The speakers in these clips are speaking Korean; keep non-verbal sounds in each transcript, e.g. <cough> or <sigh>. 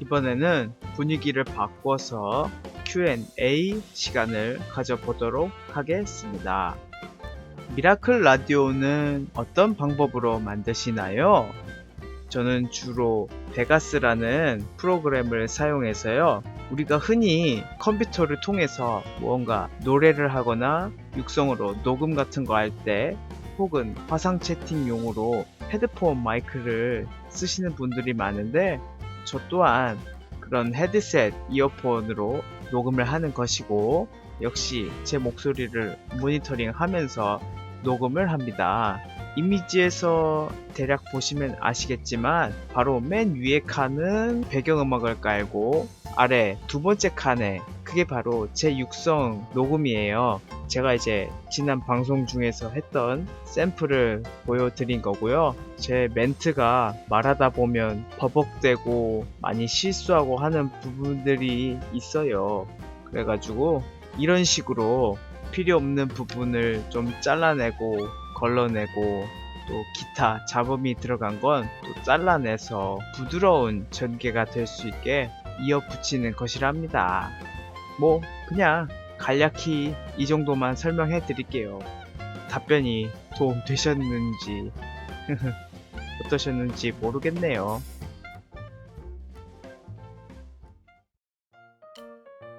이번에는 분위기를 바꿔서 Q&A 시간을 가져보도록 하겠습니다. 미라클 라디오는 어떤 방법으로 만드시나요? 저는 주로 베가스라는 프로그램을 사용해서요. 우리가 흔히 컴퓨터를 통해서 무언가 노래를 하거나 육성으로 녹음 같은 거 할 때 혹은 화상 채팅용으로 헤드폰 마이크를 쓰시는 분들이 많은데 저 또한 그런 헤드셋 이어폰으로 녹음을 하는 것이고 역시 제 목소리를 모니터링 하면서 녹음을 합니다. 이미지에서 대략 보시면 아시겠지만 바로 맨 위에 칸은 배경음악을 깔고 아래 두 번째 칸에 그게 바로 제 육성 녹음이에요. 제가 이제 지난 방송 중에서 했던 샘플을 보여드린 거고요. 제 멘트가 말하다 보면 버벅대고 많이 실수하고 하는 부분들이 있어요. 그래가지고 이런 식으로 필요 없는 부분을 좀 잘라내고 걸러내고 또 기타 잡음이 들어간 건 또 잘라내서 부드러운 전개가 될 수 있게 이어 붙이는 것이랍니다. 뭐 그냥 간략히 이 정도만 설명해 드릴게요. 답변이 도움 되셨는지 <laughs> 어떠셨는지 모르겠네요.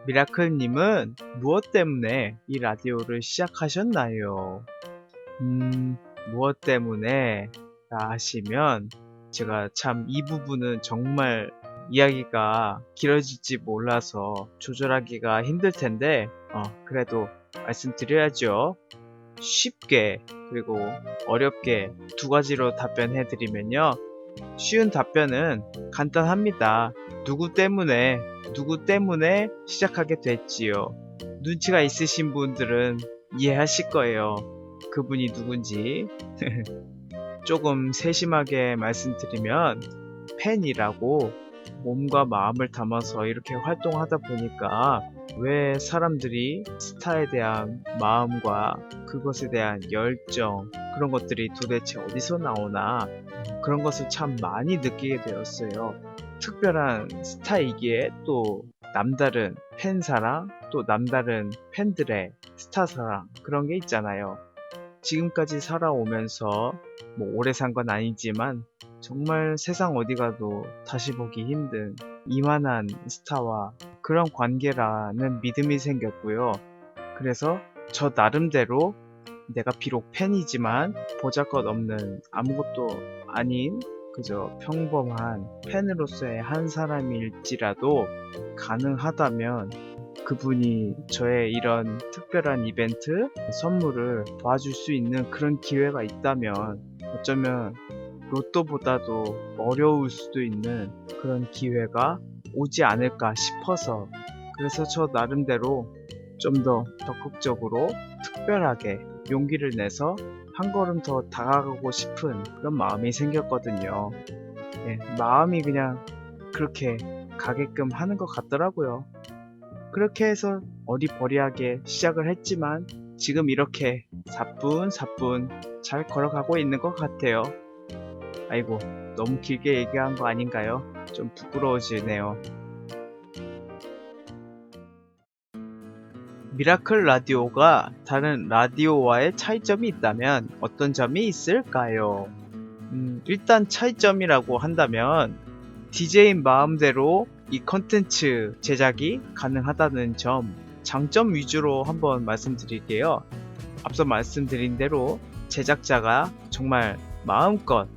미라클님은 무엇 때문에 이 라디오를 시작하셨나요? 음, 무엇 때문에 라 하시면 제가 참 이 부분은 정말 이야기가 길어질지 몰라서 조절하기가 힘들 텐데 어, 그래도 말씀드려야죠. 쉽게 그리고 어렵게 두 가지로 답변해 드리면요. 쉬운 답변은 간단합니다. 누구 때문에 누구 때문에 시작하게 됐지요. 눈치가 있으신 분들은 이해하실 거예요. 그분이 누군지. <laughs> 조금 세심하게 말씀드리면 팬이라고 몸과 마음을 담아서 이렇게 활동하다 보니까 왜 사람들이 스타에 대한 마음과 그것에 대한 열정 그런 것들이 도대체 어디서 나오나 그런 것을 참 많이 느끼게 되었어요. 특별한 스타이기에 또 남다른 팬 사랑 또 남다른 팬들의 스타 사랑 그런 게 있잖아요. 지금까지 살아오면서 뭐 오래 산 건 아니지만 정말 세상 어디 가도 다시 보기 힘든 이만한 스타와 그런 관계라는 믿음이 생겼고요. 그래서 저 나름대로 내가 비록 팬이지만 보잘것 없는 아무것도 아닌 그저 평범한 팬으로서의 한 사람일지라도 가능하다면 그분이 저의 이런 특별한 이벤트, 선물을 도와줄 수 있는 그런 기회가 있다면 어쩌면 로또보다도 어려울 수도 있는 그런 기회가 오지 않을까 싶어서 그래서 저 나름대로 좀 더 적극적으로 특별하게 용기를 내서 한 걸음 더 다가가고 싶은 그런 마음이 생겼거든요. 예, 마음이 그냥 그렇게 가게끔 하는 것 같더라고요. 그렇게 해서 어리버리하게 시작을 했지만 지금 이렇게 사뿐사뿐 잘 걸어가고 있는 것 같아요. 아이고, 너무 길게 얘기한 거 아닌가요? 좀 부끄러워지네요. 미라클 라디오가 다른 라디오와의 차이점이 있다면 어떤 점이 있을까요? 음, 일단 차이점이라고 한다면 DJ인 마음대로 이 컨텐츠 제작이 가능하다는 점, 장점 위주로 한번 말씀드릴게요. 앞서 말씀드린 대로 제작자가 정말 마음껏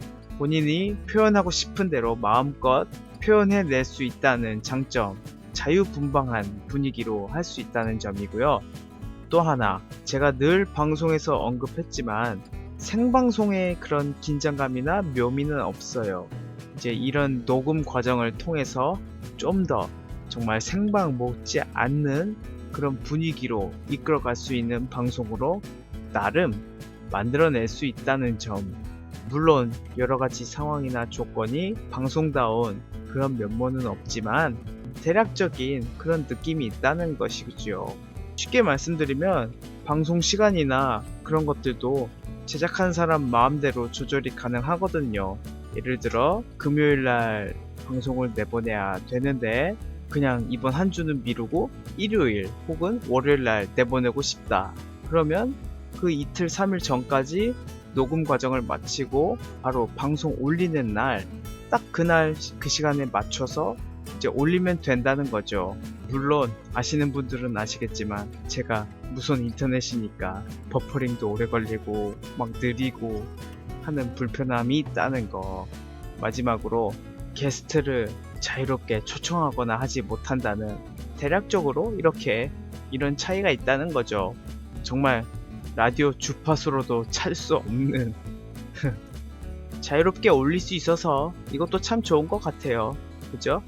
본인이 표현하고 싶은 대로 마음껏 표현해낼 수 있다는 장점, 자유분방한 분위기로 할 수 있다는 점이고요. 또 하나, 제가 늘 방송에서 언급했지만 생방송의 그런 긴장감이나 묘미는 없어요. 이제 이런 녹음 과정을 통해서 좀 더 정말 생방 못지 않는 그런 분위기로 이끌어갈 수 있는 방송으로 나름 만들어낼 수 있다는 점. 물론 여러 가지 상황이나 조건이 방송다운 그런 면모는 없지만 대략적인 그런 느낌이 있다는 것이죠. 쉽게 말씀드리면 방송 시간이나 그런 것들도 제작한 사람 마음대로 조절이 가능하거든요. 예를 들어 금요일 날 방송을 내보내야 되는데 그냥 이번 한 주는 미루고 일요일 혹은 월요일 날 내보내고 싶다. 그러면 그 이틀 3일 전까지 녹음 과정을 마치고 바로 방송 올리는 날 딱 그날 그 시간에 맞춰서 이제 올리면 된다는 거죠. 물론 아시는 분들은 아시겠지만 제가 무선 인터넷이니까 버퍼링도 오래 걸리고 막 느리고 하는 불편함이 있다는 거. 마지막으로 게스트를 자유롭게 초청하거나 하지 못한다는 대략적으로 이렇게 이런 차이가 있다는 거죠. 정말 라디오 주파수로도 찰 수 없는 <laughs> 자유롭게 올릴 수 있어서 이것도 참 좋은 것 같아요. 그죠?